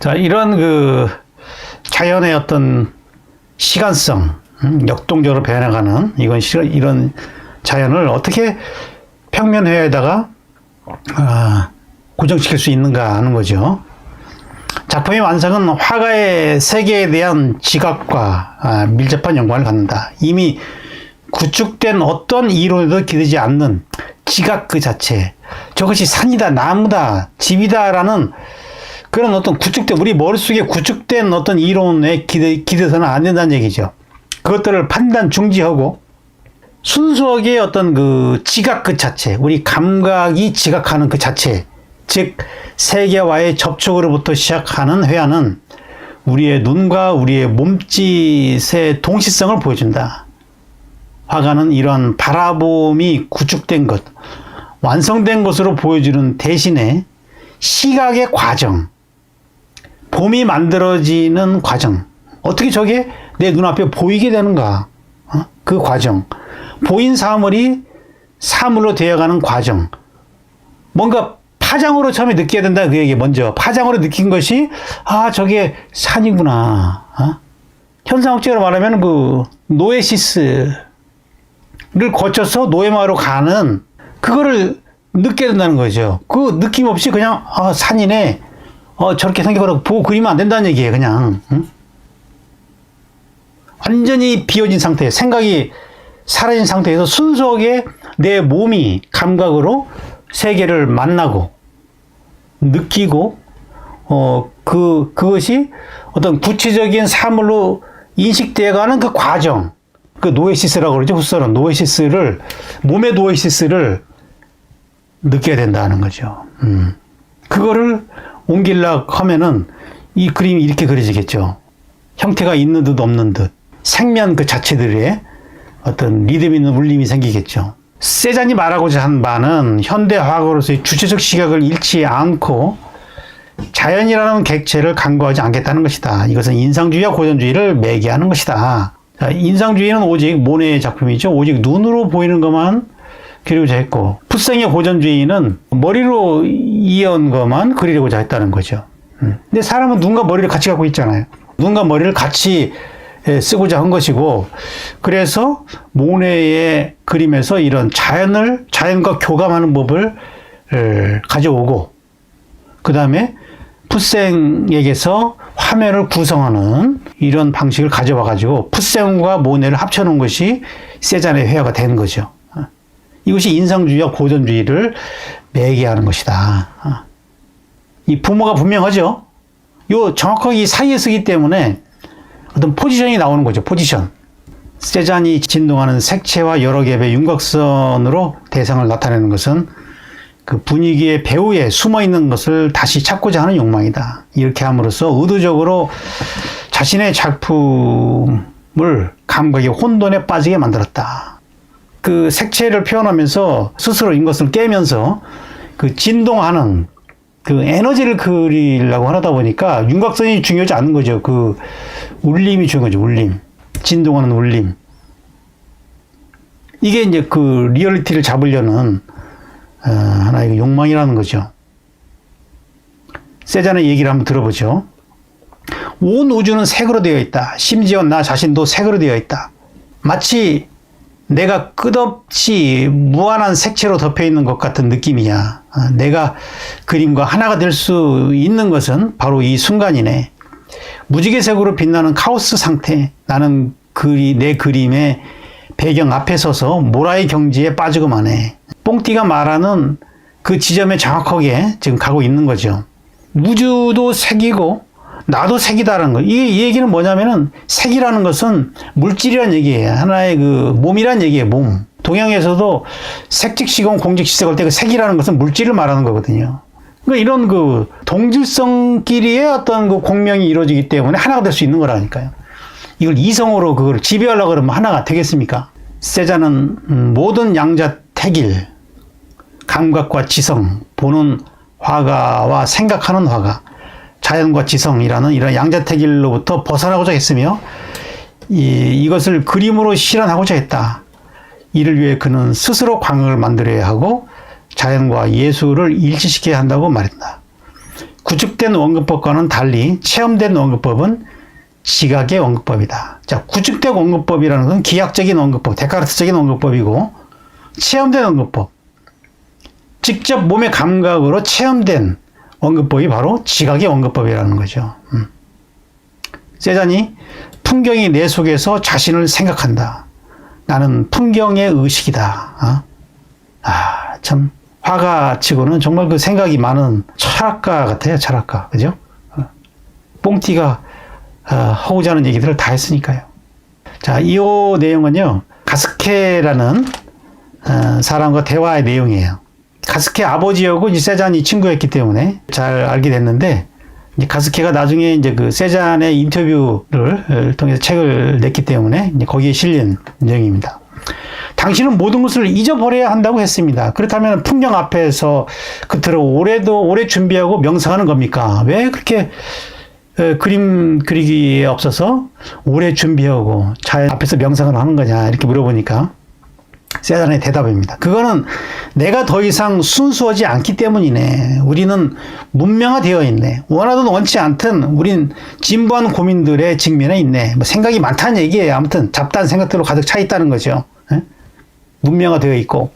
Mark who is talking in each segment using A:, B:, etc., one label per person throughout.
A: 자, 이런 그 자연의 어떤 시간성, 음, 역동적으로 변해가는 이건 시, 이런 자연을 어떻게 평면회에다가 아, 고정시킬 수 있는가 하는 거죠. 작품의 완성은 화가의 세계에 대한 지각과 아, 밀접한 연관을 갖는다. 이미 구축된 어떤 이론에도 기대지 않는 지각 그 자체. 저것이 산이다, 나무다, 집이다라는 그런 어떤 구축된, 우리 머릿속에 구축된 어떤 이론에 기대, 기대서는 안 된다는 얘기죠. 그것들을 판단 중지하고 순수하게 어떤 그 지각 그 자체, 우리 감각이 지각하는 그 자체, 즉, 세계와의 접촉으로부터 시작하는 회화는 우리의 눈과 우리의 몸짓의 동시성을 보여준다. 화가는 이런 바라봄이 구축된 것, 완성된 것으로 보여주는 대신에 시각의 과정, 봄이 만들어지는 과정, 어떻게 저게 내 눈앞에 보이게 되는가, 어? 그 과정, 보인 사물이 사물로 되어가는 과정, 뭔가 파장으로 처음에 느껴야 된다 그 얘기 먼저 파장으로 느낀 것이 아 저게 산이구나 어? 현상학적으로 말하면 그 노에시스 를 거쳐서 노예마을로 가는 그거를 느껴야 된다는 거죠. 그 느낌 없이 그냥 아 산이네. 어 저렇게 생겨서 보고 그리면 안 된다는 얘기예요. 그냥 응? 완전히 비어진 상태, 생각이 사라진 상태에서 순수하게 내 몸이 감각으로 세계를 만나고 느끼고 어 그 그것이 어떤 구체적인 사물로 인식되어가는 그 과정. 그 노에시스라고 그러죠. 후서는 노에시스를 몸의 노에시스를 느껴야 된다는 거죠. 음. 그거를 옮길라 하면은 이 그림이 이렇게 그려지겠죠. 형태가 있는 듯 없는 듯 생면 그 자체들의 어떤 리듬 있는 울림이 생기겠죠. 세잔이 말하고자 한 바는 현대 화학으로서의 주체적 시각을 잃지 않고 자연이라는 객체를 강구하지 않겠다는 것이다. 이것은 인상주의와 고전주의를 매개하는 것이다. 자, 인상주의는 오직 모네의 작품이죠. 오직 눈으로 보이는 것만 그리고자 했고, 푸생의 고전주의는 머리로 이어온 것만 그리려고자 했다는 거죠. 음. 근데 사람은 눈과 머리를 같이 갖고 있잖아요. 눈과 머리를 같이 에, 쓰고자 한 것이고, 그래서 모네의 그림에서 이런 자연을, 자연과 교감하는 법을 에, 가져오고, 그 다음에 푸생에게서 화면을 구성하는 이런 방식을 가져와 가지고 푸생과 모네를 합쳐 놓은 것이 세잔의 회화가 된 거죠. 어. 이것이 인상주의와 고전주의를 매개하는 것이다. 어. 이 부모가 분명하죠. 요 정확하게 이 사이에 쓰기 때문에 어떤 포지션이 나오는 거죠. 포지션. 세잔이 진동하는 색채와 여러 겹의 윤곽선으로 대상을 나타내는 것은 그 분위기의 배후에 숨어 있는 것을 다시 찾고자 하는 욕망이다. 이렇게 함으로써 의도적으로 자신의 작품을 감각의 혼돈에 빠지게 만들었다. 그 색채를 표현하면서 스스로 인 것을 깨면서 그 진동하는 그 에너지를 그리려고 하다 보니까 윤곽선이 중요하지 않은 거죠. 그 울림이 중요한 거죠. 울림. 진동하는 울림. 이게 이제 그 리얼리티를 잡으려는 어, 하나의 욕망이라는 거죠. 세잔의 얘기를 한번 들어보죠. 온 우주는 색으로 되어 있다. 심지어 나 자신도 색으로 되어 있다. 마치 내가 끝없이 무한한 색채로 덮여 있는 것 같은 느낌이야. 어, 내가 그림과 하나가 될 수 있는 것은 바로 이 순간이네. 무지개색으로 빛나는 카오스 상태. 나는 그리, 내 그림의 배경 앞에 서서 모라의 경지에 빠지고만 해. 뽕띠가 말하는 그 지점에 정확하게 지금 가고 있는 거죠. 우주도 색이고 나도 색이다라는 거. 이, 이 얘기는 뭐냐면은 색이라는 것은 물질이란 얘기예요. 하나의 그 몸이란 얘기예요. 몸. 동양에서도 색즉시공 공즉시색 할 때 그 색이라는 것은 물질을 말하는 거거든요. 그러니까 이런 그 동질성끼리의 어떤 그 공명이 이루어지기 때문에 하나가 될 수 있는 거라니까요. 이걸 이성으로 그걸 지배하려고 그러면 하나가 되겠습니까? 세자는 음, 모든 양자 택일, 감각과 지성, 보는 화가와 생각하는 화가, 자연과 지성이라는 이런 양자택일로부터 벗어나고자 했으며, 이, 이것을 그림으로 실현하고자 했다. 이를 위해 그는 스스로 광을 만들어야 하고 자연과 예술을 일치시켜야 한다고 말했다. 구축된 원근법과는 달리 체험된 원근법은 지각의 원근법이다. 자, 구축된 원근법이라는 건 기하학적인 원근법, 데카르트적인 원근법이고 체험된 원근법, 직접 몸의 감각으로 체험된 원근법이 바로 지각의 원근법이라는 거죠. 음. 세잔이 풍경이 내 속에서 자신을 생각한다. 나는 풍경의 의식이다. 어? 아, 참, 화가 치고는 정말 그 생각이 많은 철학가 같아요, 철학가. 그죠? 어. 뽕띠가 어, 하는 얘기들을 다 했으니까요. 자, 이 내용은요, 가스케라는 어, 사람과 대화의 내용이에요. 가스케 아버지하고 이제 세잔이 친구였기 때문에 잘 알게 됐는데, 이제 가스케가 나중에 이제 그 세잔의 인터뷰를 통해서 책을 냈기 때문에 거기에 실린 내용입니다. 당신은 모든 것을 잊어버려야 한다고 했습니다. 그렇다면 풍경 앞에서 그토록 오래도 오래 준비하고 명상하는 겁니까? 왜 그렇게 에, 그림 그리기에 없어서 오래 준비하고 자연 앞에서 명상을 하는 거냐 이렇게 물어보니까 세잔의 대답입니다. 그거는 내가 더 이상 순수하지 않기 때문이네. 우리는 문명화되어 있네. 원하든 원치 않든 우린 진부한 고민들의 직면에 있네. 뭐 생각이 많다는 얘기예요. 아무튼 잡다한 생각들로 가득 차 있다는 거죠. 예? 문명화되어 있고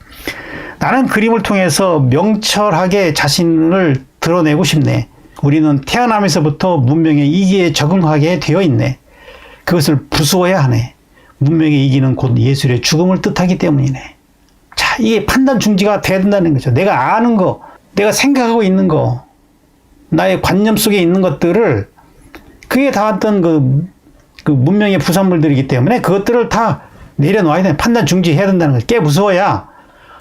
A: 나는 그림을 통해서 명철하게 자신을 드러내고 싶네. 우리는 태어나면서부터 문명의 이기에 적응하게 되어 있네. 그것을 부수어야 하네. 문명의 이기는 곧 예술의 죽음을 뜻하기 때문이네. 자, 이게 판단 중지가 돼야 된다는 거죠. 내가 아는 거, 내가 생각하고 있는 거, 나의 관념 속에 있는 것들을 그게 다 어떤 그, 그 문명의 부산물들이기 때문에 그것들을 다 내려놓아야 돼. 판단 중지해야 된다는 거죠. 깨 무서워야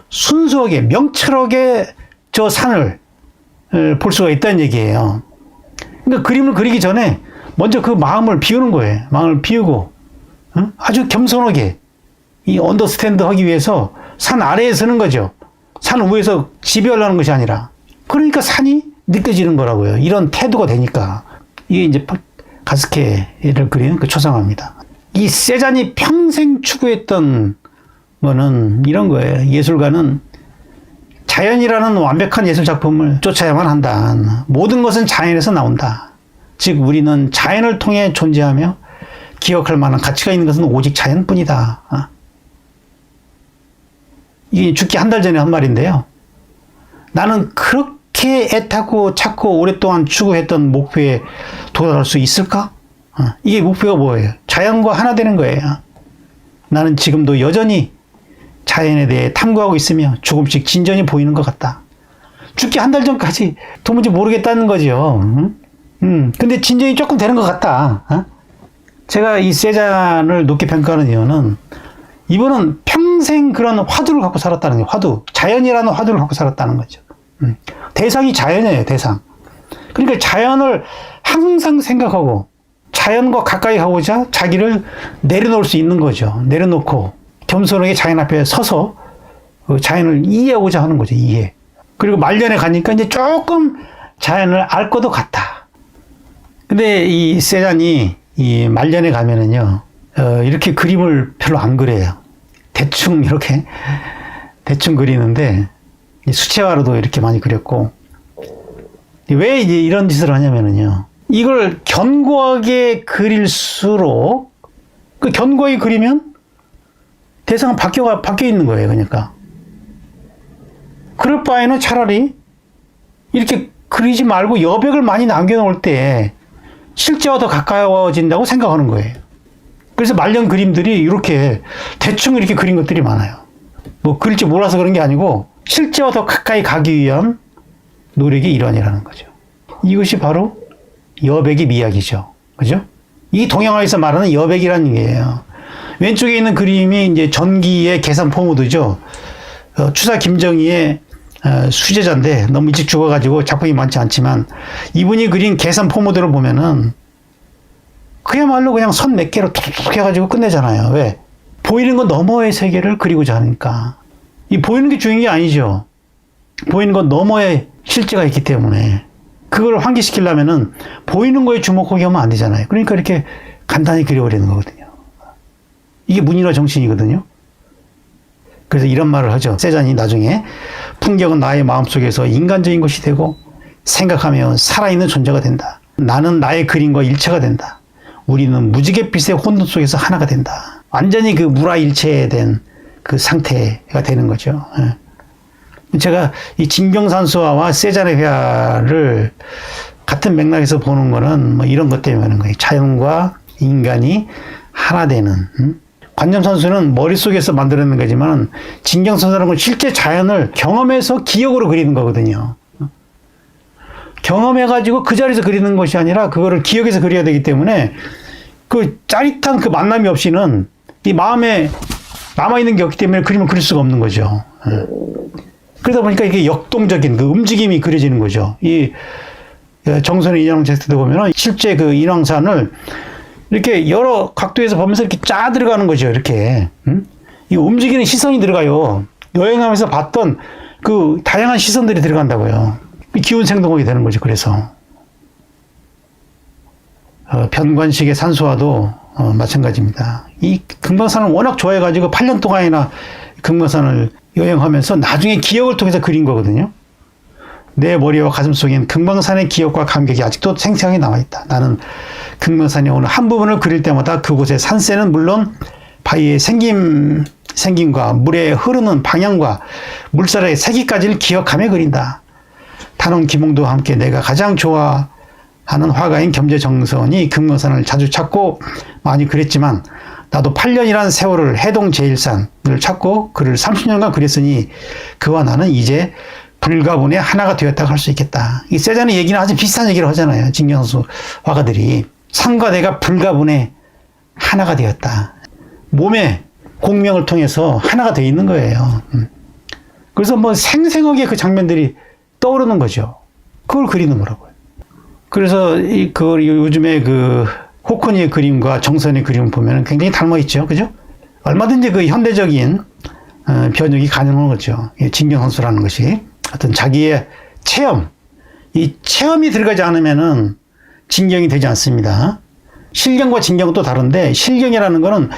A: 순수하게, 명철하게 저 산을 어, 볼 수가 있다는 얘기예요. 그러니까 그림을 그리기 전에 먼저 그 마음을 비우는 거예요. 마음을 비우고 아주 겸손하게 이 언더스탠드 하기 위해서 산 아래에 서는 거죠. 산 위에서 지배하려는 것이 아니라. 그러니까 산이 느껴지는 거라고요. 이런 태도가 되니까. 이게 이제 가스케를 그리는 그 초상화입니다. 이 세잔이 평생 추구했던 거는 이런 거예요. 예술가는 자연이라는 완벽한 예술 작품을 쫓아야만 한다. 모든 것은 자연에서 나온다. 즉, 우리는 자연을 통해 존재하며 기억할 만한 가치가 있는 것은 오직 자연뿐이다. 어? 이게 죽기 한 달 전에 한 말인데요. 나는 그렇게 애타고 찾고 오랫동안 추구했던 목표에 도달할 수 있을까? 어, 이게 목표가 뭐예요? 자연과 하나 되는 거예요. 나는 지금도 여전히 자연에 대해 탐구하고 있으며 조금씩 진전이 보이는 것 같다. 죽기 한 달 전까지 도무지 모르겠다는 거죠. 음, 음, 근데 진전이 조금 되는 것 같다. 어? 제가 이 세잔을 높게 평가하는 이유는 이분은 평생 그런 화두를 갖고 살았다는 거예요. 화두. 자연이라는 화두를 갖고 살았다는 거죠. 음. 대상이 자연이에요, 대상. 그러니까 자연을 항상 생각하고 자연과 가까이 가고자 자기를 내려놓을 수 있는 거죠. 내려놓고 겸손하게 자연 앞에 서서 그 자연을 이해하고자 하는 거죠, 이해. 그리고 말년에 가니까 이제 조금 자연을 알 것도 같다. 근데 이 세잔이 이 말년에 가면은요, 어, 이렇게 그림을 별로 안 그려요. 대충 이렇게 대충 그리는데 수채화로도 이렇게 많이 그렸고 왜 이제 이런 짓을 하냐면은요. 이걸 견고하게 그릴수록 그 견고하게 그리면 대상은 바뀌어 바뀌어 있는 거예요. 그러니까 그럴 바에는 차라리 이렇게 그리지 말고 여백을 많이 남겨놓을 때 실제와 더 가까워진다고 생각하는 거예요. 그래서 말년 그림들이 이렇게 대충 이렇게 그린 것들이 많아요. 뭐 그릴지 몰라서 그런 게 아니고 실제와 더 가까이 가기 위한 노력의 일환이라는 거죠. 이것이 바로 여백의 미학이죠. 그죠? 이 동양화에서 말하는 여백이라는 얘기예요. 왼쪽에 있는 그림이 이제 전기의 계산 포모드죠. 어, 추사 김정희의 어, 수제자인데 너무 일찍 죽어가지고 작품이 많지 않지만 이분이 그린 계산 포모드를 보면은 그야말로 그냥 선 몇 개로 툭툭 해가지고 끝내잖아요. 왜? 보이는 건 너머의 세계를 그리고자 하니까. 이 보이는 게 중요한 게 아니죠. 보이는 것 너머에 실제가 있기 때문에 그걸 환기시키려면은 보이는 거에 주목하게 하면 안 되잖아요. 그러니까 이렇게 간단히 그려버리는 거거든요. 이게 문인화 정신이거든요. 그래서 이런 말을 하죠. 세잔이 나중에 풍경은 나의 마음속에서 인간적인 것이 되고 생각하면 살아있는 존재가 된다. 나는 나의 그림과 일체가 된다. 우리는 무지갯빛의 혼돈 속에서 하나가 된다. 완전히 그 무라일체된 그 상태가 되는 거죠. 예. 제가 이 진경산수화와 세잔의 회화를 같은 맥락에서 보는 거는 뭐 이런 것 때문에 그런 거예요. 자연과 인간이 하나 되는. 음? 관념산수는 머릿속에서 만들어낸 거지만 진경산수라는 건 실제 자연을 경험해서 기억으로 그리는 거거든요. 경험해가지고 그 자리에서 그리는 것이 아니라 그거를 기억해서 그려야 되기 때문에 그 짜릿한 그 만남이 없이는 이 마음에 남아있는 게 없기 때문에 그림을 그릴 수가 없는 거죠. 예. 그러다 보니까 이게 역동적인 그 움직임이 그려지는 거죠. 이 예, 정선의 인왕 제스트도 보면은 실제 그 인왕산을 이렇게 여러 각도에서 보면서 이렇게 짜 들어가는 거죠. 이렇게. 음? 이 움직이는 시선이 들어가요. 여행하면서 봤던 그 다양한 시선들이 들어간다고요. 이 기운 생동하게 되는 거죠. 그래서. 어, 변관식의 산수화도 어, 마찬가지입니다. 이 금강산을 워낙 좋아해가지고 8년 동안이나 금강산을 여행하면서 나중에 기억을 통해서 그린 거거든요. 내 머리와 가슴 속엔 금강산의 기억과 감격이 아직도 생생하게 남아있다. 나는 금강산의 어느 한 부분을 그릴 때마다 그곳의 산세는 물론 바위의 생김, 생김과 물의 흐르는 방향과 물살의 세기까지를 기억하며 그린다. 단원 김홍도와 함께 내가 가장 좋아하는 화가인 겸재정선이 금강산을 자주 찾고 많이 그렸지만 나도 8년이란 세월을 해동 제일산을 찾고 그를 30년간 그렸으니 그와 나는 이제 불가분의 하나가 되었다고 할 수 있겠다. 이 세자는 얘기는 아주 비슷한 얘기를 하잖아요. 진경수 화가들이. 산과 내가 불가분의 하나가 되었다. 몸의 공명을 통해서 하나가 되어 있는 거예요. 음. 그래서 뭐 생생하게 그 장면들이 떠오르는 거죠. 그걸 그리는 거라고요. 그래서 이, 그걸 요즘에 그 호크니의 그림과 정선의 그림을 보면 굉장히 닮아 있죠. 그죠? 얼마든지 그 현대적인 어, 변형이 가능한 거죠. 이 진경 선수라는 것이. 어떤 자기의 체험, 이 체험이 들어가지 않으면은 진경이 되지 않습니다. 실경과 진경은 또 다른데 실경이라는 거는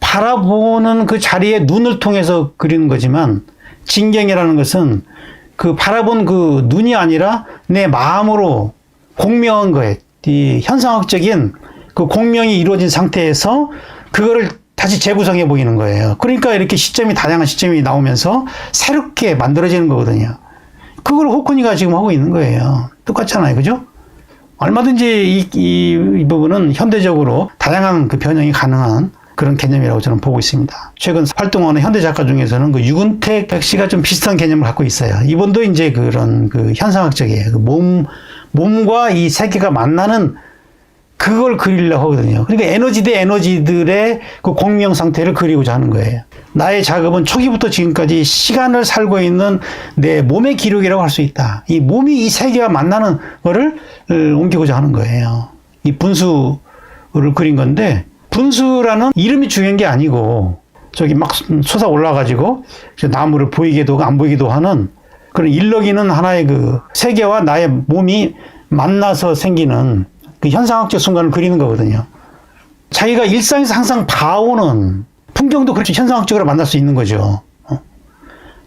A: 바라보는 그 자리에 눈을 통해서 그리는 거지만 진경이라는 것은 그 바라본 그 눈이 아니라 내 마음으로 공명한 거에 이 현상학적인 그 공명이 이루어진 상태에서 그거를 다시 재구성해 보이는 거예요. 그러니까 이렇게 시점이 다양한 시점이 나오면서 새롭게 만들어지는 거거든요. 그걸 호크니가 지금 하고 있는 거예요. 똑같잖아요. 그죠? 얼마든지 이, 이, 이 부분은 현대적으로 다양한 그 변형이 가능한 그런 개념이라고 저는 보고 있습니다. 최근 활동하는 현대 작가 중에서는 그 유근택 씨가 좀 비슷한 개념을 갖고 있어요. 이분도 이제 그런 그 현상학적이에요. 그 몸, 몸과 이 세계가 만나는 그걸 그리려고 하거든요. 그러니까 에너지 대 에너지들의 그 공명 상태를 그리고자 하는 거예요. 나의 작업은 초기부터 지금까지 시간을 살고 있는 내 몸의 기록이라고 할 수 있다. 이 몸이 이 세계와 만나는 거를 옮기고자 하는 거예요. 이 분수를 그린 건데 분수라는 이름이 중요한 게 아니고 저기 막 솟아 올라가지고 나무를 보이게도 안 보이기도 하는 그런 일러기는 하나의 그 세계와 나의 몸이 만나서 생기는 그 현상학적 순간을 그리는 거거든요. 자기가 일상에서 항상 봐오는 풍경도 그렇게 현상학적으로 만날 수 있는 거죠. 어?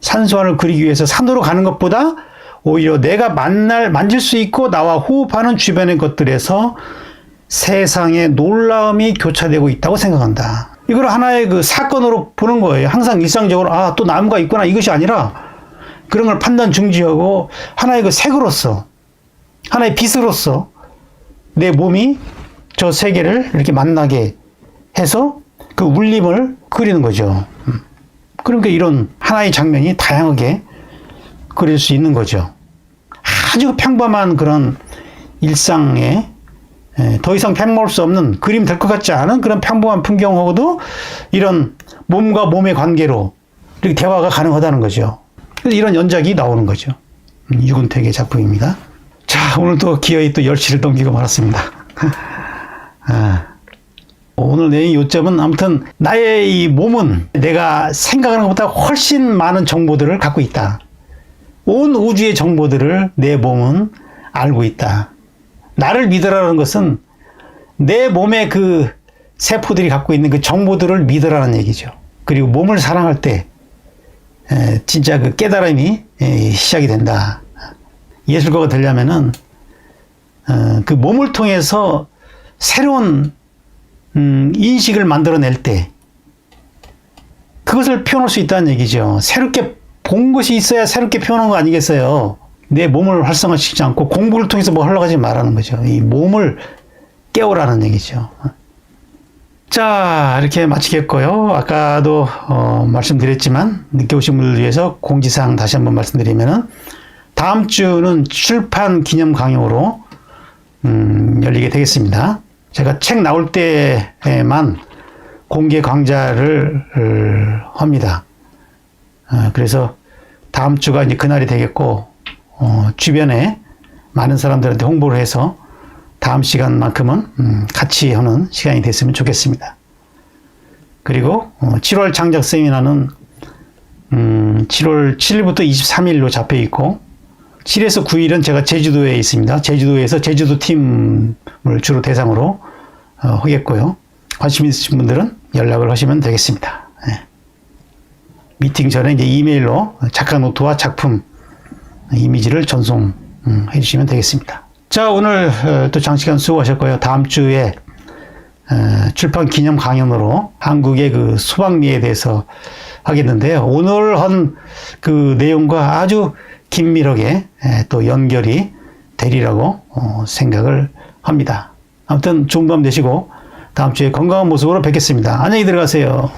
A: 산수화를 그리기 위해서 산으로 가는 것보다 오히려 내가 만날, 만질 수 있고 나와 호흡하는 주변의 것들에서 세상의 놀라움이 교차되고 있다고 생각한다. 이걸 하나의 그 사건으로 보는 거예요. 항상 일상적으로, 아, 또 나무가 있구나. 이것이 아니라 그런 걸 판단 중지하고 하나의 그 색으로서, 하나의 빛으로서 내 몸이 저 세계를 이렇게 만나게 해서 그 울림을 그리는 거죠. 음. 그러니까 이런 하나의 장면이 다양하게 그릴 수 있는 거죠. 아주 평범한 그런 일상에 더 이상 편먹을 수 없는 그림 될 것 같지 않은 그런 평범한 풍경하고도 이런 몸과 몸의 관계로 이렇게 대화가 가능하다는 거죠. 이런 연작이 나오는 거죠. 음, 유근택의 작품입니다. 자, 오늘도 기어이 또 10시를 넘기고 말았습니다. 아, 오늘 내용 요점은 아무튼 나의 이 몸은 내가 생각하는 것보다 훨씬 많은 정보들을 갖고 있다. 온 우주의 정보들을 내 몸은 알고 있다. 나를 믿으라는 것은 내 몸의 그 세포들이 갖고 있는 그 정보들을 믿으라는 얘기죠. 그리고 몸을 사랑할 때 에, 진짜 그 깨달음이 에, 시작이 된다. 예술가가 되려면은 어, 그 몸을 통해서 새로운 음, 인식을 만들어낼 때 그것을 표현할 수 있다는 얘기죠. 새롭게 본 것이 있어야 새롭게 표현한 거 아니겠어요? 내 몸을 활성화시키지 않고 공부를 통해서 뭐 하려고 하지 말라는 거죠. 이 몸을 깨우라는 얘기죠. 자, 이렇게 마치겠고요. 아까도 어, 말씀드렸지만 늦게 오신 분들 위해서 공지사항 다시 한번 말씀드리면은 다음 주는 출판 기념 강연으로 음, 열리게 되겠습니다. 제가 책 나올 때에만 공개 강좌를 어, 합니다. 어, 그래서 다음 주가 이제 그날이 되겠고 어, 주변에 많은 사람들한테 홍보를 해서 다음 시간만큼은 음, 같이 하는 시간이 됐으면 좋겠습니다. 그리고 어, 7월 창작 세미나는 음, 7월 7일부터 23일로 잡혀 있고 7에서 9일은 제가 제주도에 있습니다. 제주도에서 제주도 팀을 주로 대상으로 어, 하겠고요. 관심 있으신 분들은 연락을 하시면 되겠습니다. 예. 미팅 전에 이제 이메일로 작가 노트와 작품 이미지를 전송해 주시면 되겠습니다. 자, 오늘 어, 또 장시간 수고하셨고요. 다음 주에 어, 출판 기념 강연으로 한국의 그 소방리에 대해서 하겠는데요. 오늘 한 그 내용과 아주 긴밀하게 에, 또 연결이 되리라고 어, 생각을 합니다. 아무튼 좋은 밤 되시고 다음 주에 건강한 모습으로 뵙겠습니다. 안녕히 들어가세요.